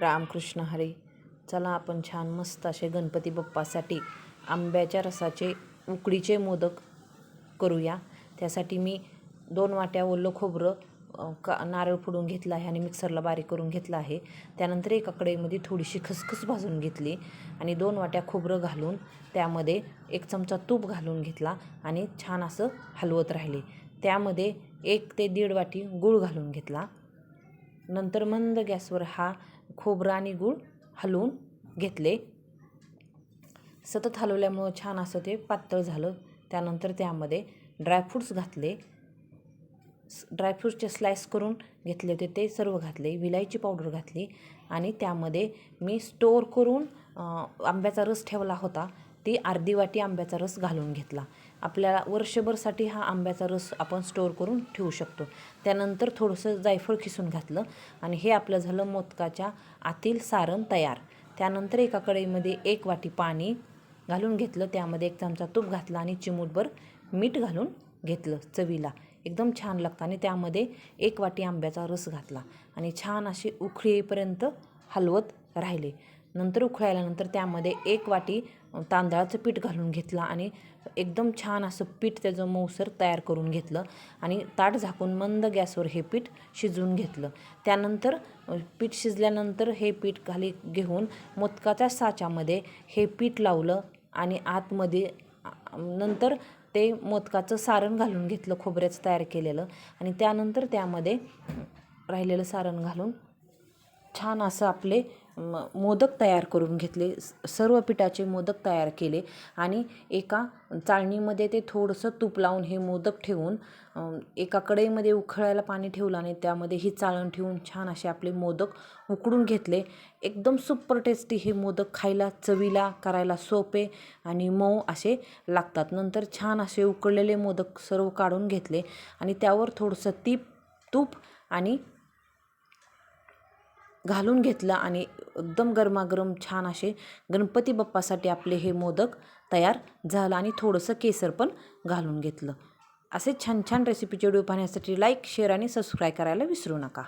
रामकृष्ण हरी. चला आपण छान मस्त असे गणपती बाप्पासाठी आंब्याच्या रसाचे उकडीचे मोदक करूया. त्यासाठी मी दोन वाट्या ओलं खोबरं का नारळ फोडून घेतलं आहे आणि मिक्सरला बारीक करून घेतलं आहे. त्यानंतर एका कढईमध्ये थोडीशी खसखस भाजून घेतली आणि दोन वाट्या खोबरं घालून त्यामध्ये एक चमचा तूप घालून घेतला आणि छान असं हलवत राहिले. त्यामध्ये एक ते दीड वाटी गूळ घालून घेतला. नंतर मंद गॅसवर हा खोबरं आणि गूळ हलवून घेतले. सतत हलवल्यामुळं छान असं ते पातळ झालं. त्यानंतर त्यामध्ये ड्रायफ्रूट्स घातले. ड्रायफ्रूटचे स्लाइस करून घेतले होते ते सर्व घातले. विलायची पावडर घातली आणि त्यामध्ये मी स्टोअर करून आंब्याचा रस ठेवला होता. ती अर्धी वाटी आंब्याचा रस घालून घेतला. आपल्याला वर्षभरसाठी हा आंब्याचा रस आपण स्टोअर करून ठेवू शकतो. त्यानंतर थोडंसं जायफळ खिसून घातलं आणि हे आपलं झालं मोदकाच्या आतील सारण तयार. त्यानंतर एका कढईमध्ये एक वाटी पाणी घालून घेतलं. त्यामध्ये एक चमचा तूप घातला आणि चिमूटभर मीठ घालून घेतलं चवीला. एकदम छान लागतं आणि त्यामध्ये एक वाटी आंब्याचा रस घातला आणि छान अशी उखळी येईपर्यंत हलवत राहिले. नंतर उखळायल्यानंतर त्यामध्ये एक वाटी तांदळाचं पीठ घालून घेतलं आणि एकदम छान असं पीठ त्याचं मऊसर तयार करून घेतलं आणि ताट झाकून मंद गॅसवर हे पीठ शिजवून घेतलं. त्यानंतर पीठ शिजल्यानंतर हे पीठ खाली घेऊन मोदकाच्या साच्यामध्ये हे पीठ लावलं आणि आतमध्ये नंतर ते मोदकाचं सारण घालून घेतलं खोबऱ्याचं तयार केलेलं आणि त्यानंतर त्यामध्ये राहिलेलं सारण घालून छान असं आपले म- मोदक तयार करून घेतले. सर्व पिठाचे मोदक तयार केले आणि एका चाळणीमध्ये ते थोडंसं तूप लावून हे मोदक ठेवून एका कढईमध्ये उखळायला पाणी ठेवलं आणि त्यामध्ये ही चाळण ठेवून छान असे आपले मोदक उकडून घेतले. एकदम सुपर टेस्टी हे मोदक खायला चवीला करायला सोपे आणि मऊ असे लागतात. नंतर छान असे उकळलेले मोदक सर्व काढून घेतले आणि त्यावर थोडंसं तीप तूप आणि घालून घेतलं आणि एकदम गरमागरम छान असे गणपती बाप्पासाठी आपले हे मोदक तयार झालं आणि थोडंसं केसर पण घालून घेतलं. असे छान छान रेसिपीचे व्हिडिओ पाहण्यासाठी लाईक शेअर आणि सबस्क्राईब करायला विसरू नका.